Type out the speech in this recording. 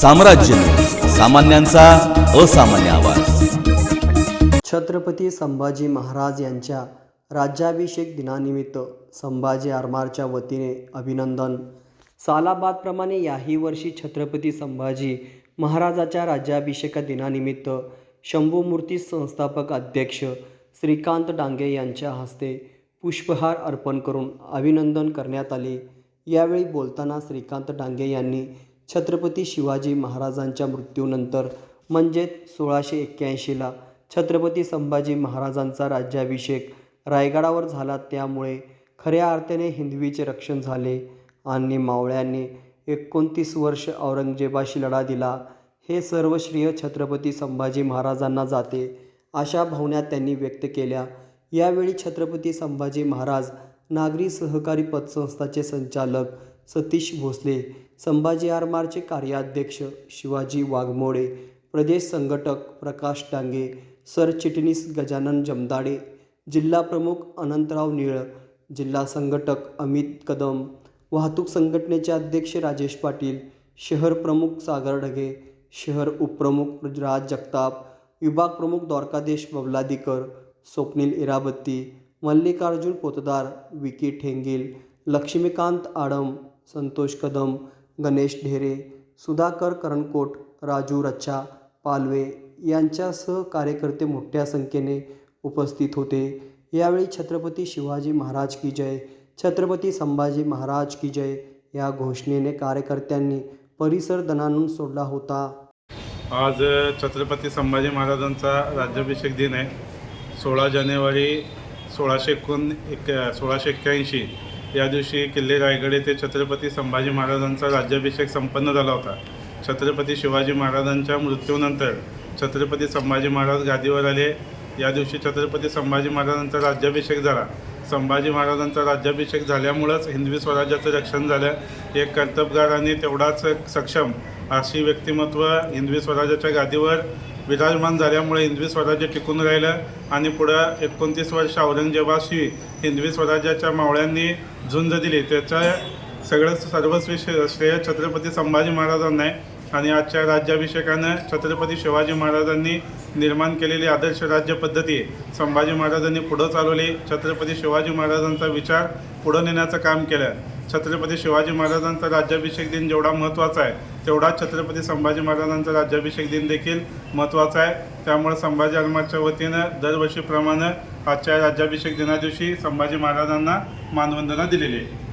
साम्राज्य. सामान्यांचा असामान्य आवाज. छत्रपती संभाजी महाराज यांच्या राज्याभिषेक दिनानिमित्त संभाजी आरमारच्या वतीने अभिनंदन. सालाबादप्रमाणे याही वर्षी छत्रपती संभाजी महाराजाच्या राज्याभिषेक दिनानिमित्त शंभूमूर्ती संस्थापक अध्यक्ष श्रीकांत डांगे यांच्या हस्ते पुष्पहार अर्पण करून अभिनंदन करण्यात आले. यावेळी बोलताना श्रीकांत डांगे यांनी छत्रपती शिवाजी महाराजांच्या मृत्यूनंतर म्हणजेच सोळाशे एक्क्याऐंशीला छत्रपती संभाजी महाराजांचा राज्याभिषेक रायगडावर झाला. त्यामुळे खऱ्या अर्थाने हिंदवीचे रक्षण झाले आणि मावळ्यांनी एकोणतीस वर्ष औरंगजेबाशी लढा दिला. हे सर्व श्रेय छत्रपती संभाजी महाराजांना जाते अशा भावना त्यांनी व्यक्त केल्या. यावेळी छत्रपती संभाजी महाराज नागरी सहकारी पतसंस्थाचे संचालक सतीश भोसले संभाजी आरमारचे कार्याध्यक्ष शिवाजी वाघमोडे प्रदेश संघटक प्रकाश डांगे सरचिटणीस गजानन जमदाडे जिल्हा प्रमुख अनंतराव निळ जिल्हा संघटक अमित कदम वाहतूक संघटनेचे अध्यक्ष राजेश पाटील शहर प्रमुख सागर ढगे शहर उपप्रमुख राज जगताप विभाग प्रमुख द्वारकादेश बवलादीकर स्वप्नील इराबत्ती मल्लिकार्जुन पोतदार विकी ठेंगील लक्ष्मीकांत आडम संतोष कदम गणेश ढेरे सुधाकर करणकोट राजू रच्छा पालवे यांच्यासह कार्यकर्ते मोठ्या संख्येने उपस्थित होते. यावेळी छत्रपती शिवाजी महाराज की जय छत्रपती संभाजी महाराज की जय या घोषणेने कार्यकर्त्यांनी परिसर दणानून सोडला होता. आज छत्रपती संभाजी महाराजांचा राज्याभिषेक दिन आहे. सोळा जानेवारी सोळाशे एकोण एक सोळाशे एक्क्याऐंशी या दिवशी किल्ले रायगड येथे छत्रपती संभाजी महाराजांचा राज्याभिषेक संपन्न झाला होता. छत्रपती शिवाजी महाराजांच्या मृत्यूनंतर छत्रपती संभाजी महाराज गादीवर आले. या दिवशी छत्रपती संभाजी महाराजांचा राज्याभिषेक झाला. संभाजी महाराजांचा राज्याभिषेक झाल्यामुळंच हिंदवी स्वराज्याचं रक्षण झालं. एक कर्तबगार आणि तेवढाच सक्षम अशी व्यक्तिमत्व हिंदवी स्वराज्याच्या गादीवर विराजमान झाल्यामुळे हिंदवी स्वराज्य टिकून राहिलं आणि पुढं एकोणतीस वर्ष औरंगजेबाशी हिंदवी स्वराज्याच्या मावळ्यांनी झुंज दिली. त्याचं सगळं सर्वस्वी श्रेय छत्रपती संभाजी महाराजांना आहे. आणि आजच्या राज्याभिषेकानं छत्रपती शिवाजी महाराजांनी निर्माण केलेली आदर्श राज्य पद्धती संभाजी महाराजांनी पुढं चालवली. छत्रपती शिवाजी महाराजांचा विचार पुढं नेण्याचं काम केलं. छत्रपती शिवाजी महाराजांचा राज्याभिषेक दिन जेवढा महत्त्वाचा आहे तेवढाच छत्रपती संभाजी महाराजांचा राज्याभिषेक दिन देखील महत्त्वाचा आहे. त्यामुळे संभाजी आरमारच्या वतीनं दरवर्षीप्रमाणे आजच्या राज्याभिषेक दिनादिवशी संभाजी महाराजांना मानवंदना दिलेली आहे.